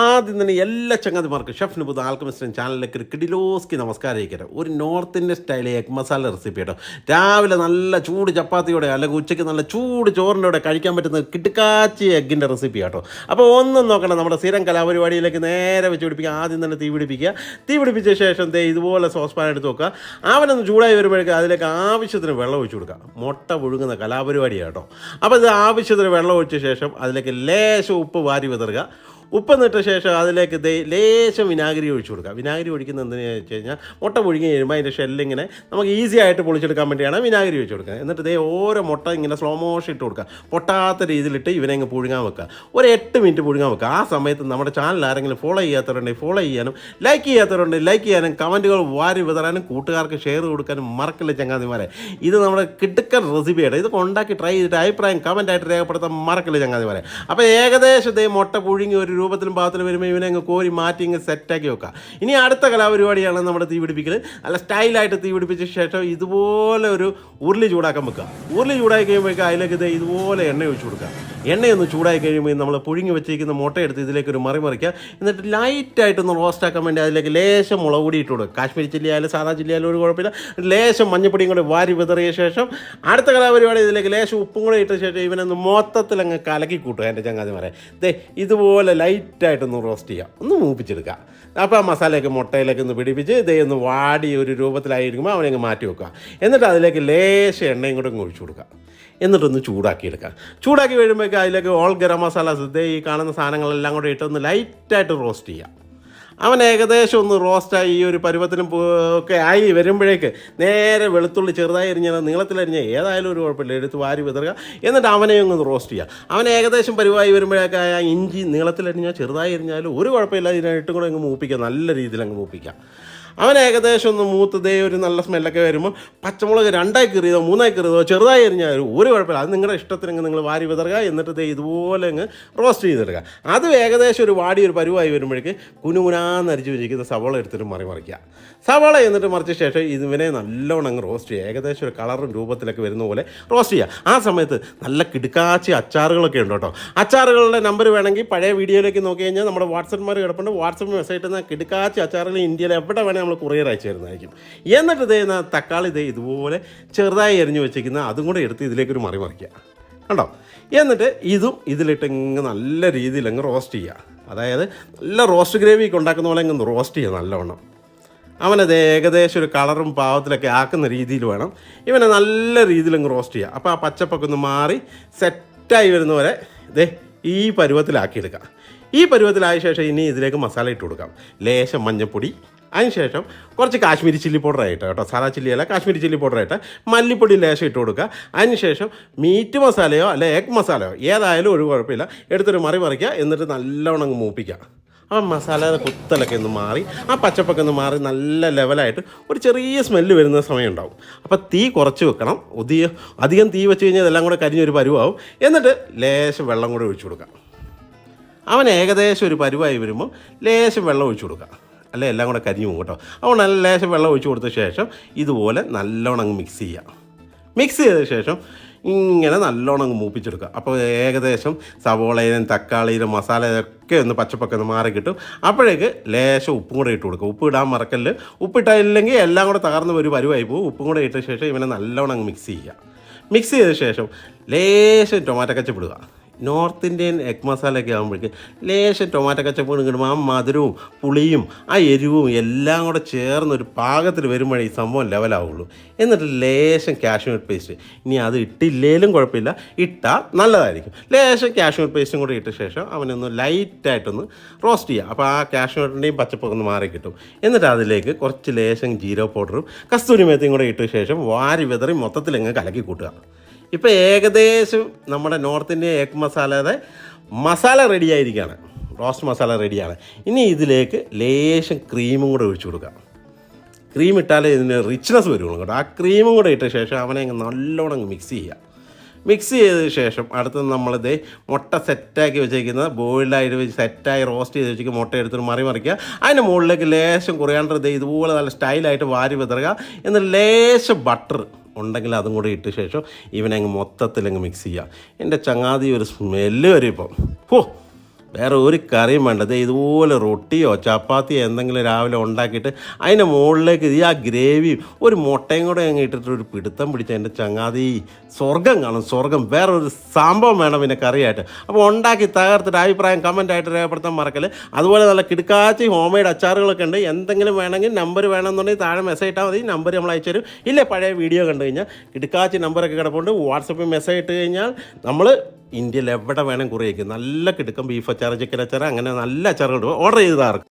ആദ്യം തന്നെ എല്ലാ ചങ്ങാതിമാർക്കും ഷെഫ് പുതു ആൽക്കമിസ്റ്റൻ ചാനലിലേക്ക് ഒരു കിഡിലോസ്കി നമസ്കാരം ഒരു north Indian style egg masala recipe കേട്ടോ. രാവിലെ നല്ല ചൂട് ചപ്പാത്തിയോടെ അല്ലെങ്കിൽ ഉച്ചയ്ക്ക് നല്ല ചൂട് ചോറിന്റെ കഴിക്കാൻ പറ്റുന്ന കിടുക്കാച്ചി എഗ്ഗിന്റെ റെസിപ്പി കേട്ടോ. അപ്പോൾ ഒന്നും നോക്കണം നമ്മുടെ സ്ഥിരം കലാപരിപാടിയിലേക്ക് നേരെ വെച്ച് പിടിപ്പിക്കുക. ആദ്യം തന്നെ തീ പിടിപ്പിക്കുക. തീ പിടിപ്പിച്ച ശേഷം ദേ ഇതുപോലെ സോസ് പാൻ എടുത്ത് വെക്കുക. അവനൊന്ന് ചൂടായി വരുമ്പോഴേക്കും അതിലേക്ക് ആവശ്യത്തിന് വെള്ളം ഒഴിച്ചു കൊടുക്കുക. മുട്ട പുഴുങ്ങുന്ന കലാപരിപാടിയാണ് കേട്ടോ. അപ്പോൾ ഇത് ആവശ്യത്തിന് വെള്ളം ഒഴിച്ച ശേഷം അതിലേക്ക് ലേശം ഉപ്പ് വാരി വിതറുക. ഉപ്പ് നിട്ട ശേഷം അതിലേക്ക് ലേശം വിനാഗിരി ഒഴിച്ചു കൊടുക്കുക. വിനാഗിരി ഒഴിക്കുന്നത് എന്തിനാണെന്ന് വെച്ച് കഴിഞ്ഞാൽ മുട്ട പുഴുങ്ങി കഴിയുമ്പോൾ അതിന്റെ ഷെല്ലിങ്ങനെ നമുക്ക് ഈസി ആയിട്ട് പൊളിച്ചെടുക്കാൻ വേണ്ടിയാണ് വിനാഗിരി ഒഴിച്ചു കൊടുക്കുക. എന്നിട്ട് ദേ ഓരോ മുട്ട ഇങ്ങനെ സ്ലോ മോഷൻ ഇട്ട് കൊടുക്കുക. പൊട്ടാത്ത രീതിയിലിട്ട് ഇവനെ അങ്ങ് പുഴുങ്ങാൻ വെക്കുക. ഒരു എട്ട് മിനിറ്റ് പുഴുങ്ങാൻ വെക്കുക. ആ സമയത്ത് നമ്മുടെ ചാനൽ ആരെങ്കിലും ഫോളോ ചെയ്യാത്തവരുണ്ടെങ്കിൽ ഫോളോ ചെയ്യാനും ലൈക്ക് ചെയ്യാത്തവരുണ്ടെങ്കിൽ ലൈക്ക് ചെയ്യാനും കമന്റുകൾ വാരി വിതറാനും കൂട്ടുകാർക്ക് ഷെയർ കൊടുക്കാനും മറക്കില്ല ചങ്ങാതിമാരെ? ഇത് നമ്മുടെ കിടുക്കൻ റെസിപ്പിയാണ് ഇത് ഉണ്ടാക്കി ട്രൈ ചെയ്തിട്ട് അഭിപ്രായം കമന്റായിട്ട് രേഖപ്പെടുത്താൻ മറക്കില്ല ചങ്ങാതിമാരെ? അപ്പോൾ ഏകദേശം ഇതേ മുട്ട പുഴുങ്ങി ഒരു രൂപത്തിലും പാകത്തിലും വരുമ്പോൾ ഇവനെ അങ്ങ് കോരി മാറ്റി ഇങ്ങ് സെറ്റാക്കി വെക്കുക ഇനി അടുത്ത കലാപരിപാടിയാണ് നമ്മുടെ തീ പിടിപ്പിക്കൽ അല്ല സ്റ്റൈലായിട്ട് തീ പിടിപ്പിച്ച ശേഷം ഇതുപോലെ ഒരു ഉരുളി ചൂടാക്കാൻ വെക്കുക ഉരുളി ചൂടാക്കി കഴിയുമ്പോഴേക്കും അതിലേക്ക് ഇത് ഇതുപോലെ എണ്ണ ഒഴിച്ചു കൊടുക്കുക എണ്ണയൊന്ന് ചൂടായി കഴിയുമ്പോൾ നമ്മൾ പുഴുങ്ങി വെച്ചിരിക്കുന്ന മുട്ട എടുത്ത് ഇതിലേക്ക് ഒരു മറി മറിക്കുക. എന്നിട്ട് ലൈറ്റായിട്ടൊന്ന് റോസ്റ്റാക്കാൻ വേണ്ടി അതിലേക്ക് ലേശം മുളക് പൊടി ഇട്ട് കൊടുക്കുക. കാശ്മീരി ചില്ലി ആയാലും സാധാ ചില്ലി ആയാലും ഒരു കുഴപ്പമില്ല. ലേശം മഞ്ഞപ്പൊടിയും കൂടി വാരി വിതറിയ ശേഷം അടുത്ത കലാപരിപാടി ഇതിലേക്ക് ലേശം ഉപ്പും കൂടെ ഇട്ട ശേഷം ഇവനൊന്ന് മൊത്തത്തിൽ അങ്ങ് കലക്കി കൂട്ടുക. എന്റെ ചങ്ങാതിമാരെ ദേ ഇതുപോലെ ലൈറ്റായിട്ടൊന്ന് റോസ്റ്റ് ചെയ്യുക. ഒന്ന് മൂപ്പിച്ചെടുക്കുക. അപ്പോൾ ആ മസാലയൊക്കെ മുട്ടയിലേക്ക് ഒന്ന് പിടിപ്പിച്ച് ദേ ഒന്ന് വാടി ഒരു രൂപത്തിലായിരിക്കുമ്പോൾ അവനെ അങ്ങ് മാറ്റി വെക്കുക. എന്നിട്ട് അതിലേക്ക് ലേശം എണ്ണയും കൂടെ ഒഴിച്ചു കൊടുക്കുക. എന്നിട്ടൊന്ന് ചൂടാക്കിയെടുക്കാം. ചൂടാക്കി വരുമ്പോഴേക്ക് അതിലേക്ക് ഓൾ ഗരം മസാല ഇതേ ഈ കാണുന്ന സാധനങ്ങളെല്ലാം കൂടെ ഇട്ടൊന്ന് ലൈറ്റായിട്ട് റോസ്റ്റ് ചെയ്യാം. അവൻ ഏകദേശം ഒന്ന് റോസ്റ്റായി ഈ ഒരു പരുവത്തിനും ഒക്കെ ആയി വരുമ്പോഴേക്ക് നേരെ വെളുത്തുള്ളി ചെറുതായി അരിഞ്ഞാൽ നീളത്തിലരിഞ്ഞാൽ ഏതായാലും ഒരു കുഴപ്പമില്ല എടുത്ത് വാരി വിതറുക. എന്നിട്ട് അവനെ ഒന്ന് റോസ്റ്റ് ചെയ്യുക അവൻ ഏകദേശം പരുവായി വരുമ്പോഴേക്ക് ആ ഇഞ്ചി നീളത്തിലരിഞ്ഞാൽ ചെറുതായി അരിഞ്ഞാലും ഒരു കുഴപ്പമില്ല ഇതിനായിട്ടും കൂടെ അങ്ങ് മൂപ്പിക്കുക നല്ല രീതിയിൽ അങ്ങ് മൂപ്പിക്കുക അവൻ ഏകദേശം ഒന്ന് മൂത്തതേ ഒരു നല്ല സ്മെല്ലൊക്കെ വരുമ്പോൾ പച്ചമുളക് രണ്ടായി കീറിയതോ മൂന്നായി കീറിയതോ ചെറുതായി എറിഞ്ഞാൽ ഒരു കുഴപ്പമില്ല. അത് നിങ്ങളുടെ ഇഷ്ടത്തിനങ്ങ് നിങ്ങൾ വാരി വിതറുക. എന്നിട്ട് ദേ ഇതുപോലെ അങ്ങ് റോസ്റ്റ് ചെയ്തെടുക്കുക. അത് ഏകദേശം ഒരു വാടി ഒരു പരുവായി വരുമ്പോഴേക്ക് കുനുകുനാന്ന് അരിച്ച് വെച്ചിരിക്കുന്ന സവോള എടുത്തിട്ട് മറി മറിക്കുക. സവോള എന്നിട്ട് മറിച്ച ശേഷം ഇതിനെ നല്ലോണം അങ്ങ് റോസ്റ്റ് ചെയ്യുക. ഏകദേശം ഒരു കളറും രൂപത്തിലൊക്കെ വരുന്ന പോലെ റോസ്റ്റ് ചെയ്യുക. ആ സമയത്ത് നല്ല കിടുക്കാച്ചി അച്ചാറുകളൊക്കെ ഉണ്ട് കേട്ടോ. അച്ചാറുകളുടെ നമ്പർ വേണമെങ്കിൽ പഴയ വീഡിയോയിലേക്ക് നോക്കി കഴിഞ്ഞാൽ നമ്മുടെ വാട്സപ്പ്മാർ കിടപ്പുണ്ട്. വാട്സപ്പ് മെസ്സേജ് ഇട്ടുന്ന കിടുക്കാച്ചി അച്ചാറുകൾ ഇന്ത്യയിൽ എവിടെ വേണേൽ നമ്മൾ കൊറിയർ അയച്ചു തരുന്നതായിരിക്കും എന്നിട്ട് ഇതേ തക്കാളി ഇതേ ഇതുപോലെ ചെറുതായി എരിഞ്ഞു വെച്ചിരിക്കുന്ന അതും കൂടെ എടുത്ത് ഇതിലേക്കൊരു മറി മറിക്കുക. കണ്ടോ? എന്നിട്ട് ഇതും ഇതിലിട്ട് ഇങ്ങ് നല്ല രീതിയിൽ അങ്ങ് റോസ്റ്റ് ചെയ്യുക. അതായത് നല്ല റോസ്റ്റ് ഗ്രേവി ഒക്കെ ഉണ്ടാക്കുന്ന പോലെ അങ്ങ് റോസ്റ്റ് ചെയ്യുക നല്ലവണ്ണം. അവനത് ഏകദേശം ഒരു കളറും പാവത്തിലൊക്കെ ആക്കുന്ന രീതിയിൽ വേണം. ഇവനെ നല്ല രീതിയിൽ അങ്ങ് റോസ്റ്റ് ചെയ്യുക. അപ്പോൾ ആ പച്ചപ്പൊക്കെ ഒന്ന് മാറി സെറ്റായി വരുന്ന വരെ ഇതേ ഈ പരുവത്തിലാക്കിയെടുക്കാം. ഈ പരുവത്തിലായ ശേഷം ഇനി ഇതിലേക്ക് മസാല ഇട്ട് കൊടുക്കാം. ലേശം മഞ്ഞൾപ്പൊടി അതിനുശേഷം കുറച്ച് കാശ്മീരി ചില്ലി പൗഡർ ആയിട്ട് കേട്ടോ. സാധാ ചില്ലി അല്ല കാശ്മീരി ചില്ലി പൗഡർ ആയിട്ട് മല്ലിപ്പൊടി ലേശം ഇട്ട് കൊടുക്കുക. അതിനുശേഷം മീറ്റ് മസാലയോ അല്ലെ എഗ് മസാലയോ ഏതായാലും ഒരു കുഴപ്പമില്ല. എടുത്തൊരു മറി മറിക്കുക എന്നിട്ട് നല്ലവണ്ണം അങ്ങ് മൂപ്പിക്കുക. ആ മസാലയുടെ കുത്തലൊക്കെ ഒന്ന് മാറി ആ പച്ചപ്പൊക്കെ ഒന്ന് മാറി നല്ല ലെവലായിട്ട് ഒരു ചെറിയ സ്മെല്ല് വരുന്ന സമയം ഉണ്ടാവും. അപ്പോൾ തീ കുറച്ച് വെക്കണം. ഒതിയ അധികം തീ വെച്ച് കഴിഞ്ഞാൽ ഇതെല്ലാം കൂടെ കരിഞ്ഞൊരു പരുവാവും. എന്നിട്ട് ലേശം വെള്ളം കൂടെ ഒഴിച്ചു കൊടുക്കാം അവൻ ഏകദേശം ഒരു പരുവായി വരുമ്പോൾ ലേശം വെള്ളം ഒഴിച്ചു കൊടുക്കുക. അല്ലെ എല്ലാം കൂടെ കരിഞ്ഞു പോകും കേട്ടോ. അപ്പോൾ നല്ല ലേശം വെള്ളം ഒഴിച്ചു കൊടുത്ത ശേഷം ഇതുപോലെ നല്ലോണം അങ്ങ് മിക്സ് ചെയ്യുക മിക്സ് ചെയ്ത ശേഷം ഇങ്ങനെ നല്ലോണം അങ്ങ് മൂപ്പിച്ചെടുക്കുക. അപ്പോൾ ഏകദേശം സവോളയിലും തക്കാളിയിലും മസാലയൊക്കെ ഒന്ന് പച്ചപ്പൊക്കെ ഒന്ന് മാറി കിട്ടും. അപ്പോഴേക്ക് ലേശം ഉപ്പും കൂടെ ഇട്ട് കൊടുക്കുക. ഉപ്പ് ഇടാൻ മറക്കല്ല്. ഉപ്പിട്ടില്ലെങ്കിൽ എല്ലാം കൂടെ തകർന്ന് ഒരു പരുവായി പോകും. ഉപ്പും കൂടെ ഇട്ട ശേഷം ഇവനെ നല്ലോണം അങ്ങ് മിക്സ് ചെയ്യുക. മിക്സ് ചെയ്ത ശേഷം ലേശം ടൊമാറ്റോ കച്ചപ്പ് ഇടുക. നോർത്ത് ഇന്ത്യൻ എഗ് മസാലയൊക്കെ ആകുമ്പോഴേക്കും ലേശം ടൊമാറ്റോ കച്ചപ്പൂടും കിട്ടും ആ മധുരവും പുളിയും ആ എരിവും എല്ലാം കൂടെ ചേർന്ന് ഒരു പാകത്തിൽ വരുമ്പോഴേ ഈ സംഭവം ലെവലാവുള്ളൂ എന്നിട്ട് ലേശം കാഷ്മീർ പേസ്റ്റ് ഇനി അത് ഇട്ടില്ലേലും കുഴപ്പമില്ല. ഇട്ടാൽ നല്ലതായിരിക്കും. ലേശം കാഷ്മീർ പേസ്റ്റും കൂടെ ഇട്ട ശേഷം അവനൊന്ന് ലൈറ്റായിട്ടൊന്ന് റോസ്റ്റ് ചെയ്യുക അപ്പോൾ ആ കാഷ്മീറിന്റെയും പച്ചപ്പൊക്കെ ഒന്ന് മാറി കിട്ടും. എന്നിട്ട് അതിലേക്ക് കുറച്ച് ലേശം ജീരോ പൗഡറും കസ്തൂരി മേത്തയും കൂടെ ഇട്ട ശേഷം വാരി വിതറി മൊത്തത്തിൽ അങ്ങ് കലക്കി കൂട്ടുക. ഇപ്പോൾ ഏകദേശം നമ്മുടെ നോർത്ത് ഇന്ത്യൻ എഗ് മസാലയുടെ മസാല റെഡി ആയിരിക്കുകയാണ് റോസ്റ്റ് മസാല റെഡിയാണ്. ഇനി ഇതിലേക്ക് ലേശം ക്രീമും കൂടെ ഒഴിച്ചു കൊടുക്കാം. ക്രീം ഇട്ടാലേ ഇതിന് റിച്ച്നെസ് വരുള്ളൂ കേട്ടോ. ആ ക്രീമും കൂടെ ഇട്ട ശേഷം അവനെ നല്ലോണം മിക്സ് ചെയ്യുക. മിക്സ് ചെയ്ത ശേഷം അടുത്ത് നമ്മളിത് മുട്ട സെറ്റാക്കി വെച്ചേക്കുന്ന ബോയിൽഡായിട്ട് സെറ്റായി റോസ്റ്റ് ചെയ്ത് വെച്ചിരിക്കുന്ന മുട്ട എടുത്തിട്ട് മറി മറിക്കുക. അതിന്റെ മുകളിലേക്ക് ലേശം കുറയാണ്ടത് ഇത് ഇതുപോലെ നല്ല സ്റ്റൈലായിട്ട് വാരി വിതറുക. എന്നിട്ട് ലേശം ബട്ടർ ഉണ്ടെങ്കിൽ അതും കൂടി ഇട്ട ശേഷം ഇവനെ അങ്ങ് മൊത്തത്തിൽ അങ്ങ് മിക്സ് ചെയ്യുക എന്റെ ചങ്ങാതി ഒരു സ്മെല്ല് വരും ഇപ്പം. ഹോ! വേറെ ഒരു കറിയും വേണ്ടത് ഇതുപോലെ റൊട്ടിയോ ചപ്പാത്തിയോ എന്തെങ്കിലും രാവിലെ ഉണ്ടാക്കിയിട്ട് അതിന്റെ മുകളിലേക്ക് ഈ ആ ഗ്രേവിയും ഒരു മുട്ടയും കൂടെ അങ്ങ് ഇട്ടിട്ട് ഒരു പിടുത്തം പിടിച്ച എന്റെ ചങ്ങാതി സ്വർഗം കാണും സ്വർഗം. വേറെ ഒരു സംഭവം വേണം പിന്നെ കറിയായിട്ട്. അപ്പോൾ ഉണ്ടാക്കി തകർത്തിട്ട് അഭിപ്രായം കമന്റായിട്ട് രേഖപ്പെടുത്താൻ മറക്കൽ അതുപോലെ നല്ല കിടക്കാച്ചി ഹോം മെയ്ഡ് അച്ചാറുകളൊക്കെ ഉണ്ട്. എന്തെങ്കിലും വേണമെങ്കിൽ നമ്പർ വേണമെന്നുണ്ടെങ്കിൽ താഴെ മെസ്സേജ് ഇട്ടാൽ മതി. നമ്പർ നമ്മൾ അയച്ചു തരും. ഇല്ലേ പഴയ വീഡിയോ കണ്ടു കഴിഞ്ഞാൽ? കിടക്കാച്ചി നമ്പറൊക്കെ കിടപ്പുണ്ട്. വാട്സപ്പിൽ മെസ്സേജ് ഇട്ട് കഴിഞ്ഞാൽ നമ്മൾ ഇന്ത്യയിൽ എവിടെ വേണം കുറേക്ക് നല്ല കിടക്കും ബീഫ് അച്ചാർ ചിക്കൻ അച്ചാർ അങ്ങനെ നല്ല അച്ചാറുകൾ ഓർഡർ ചെയ്താർക്ക്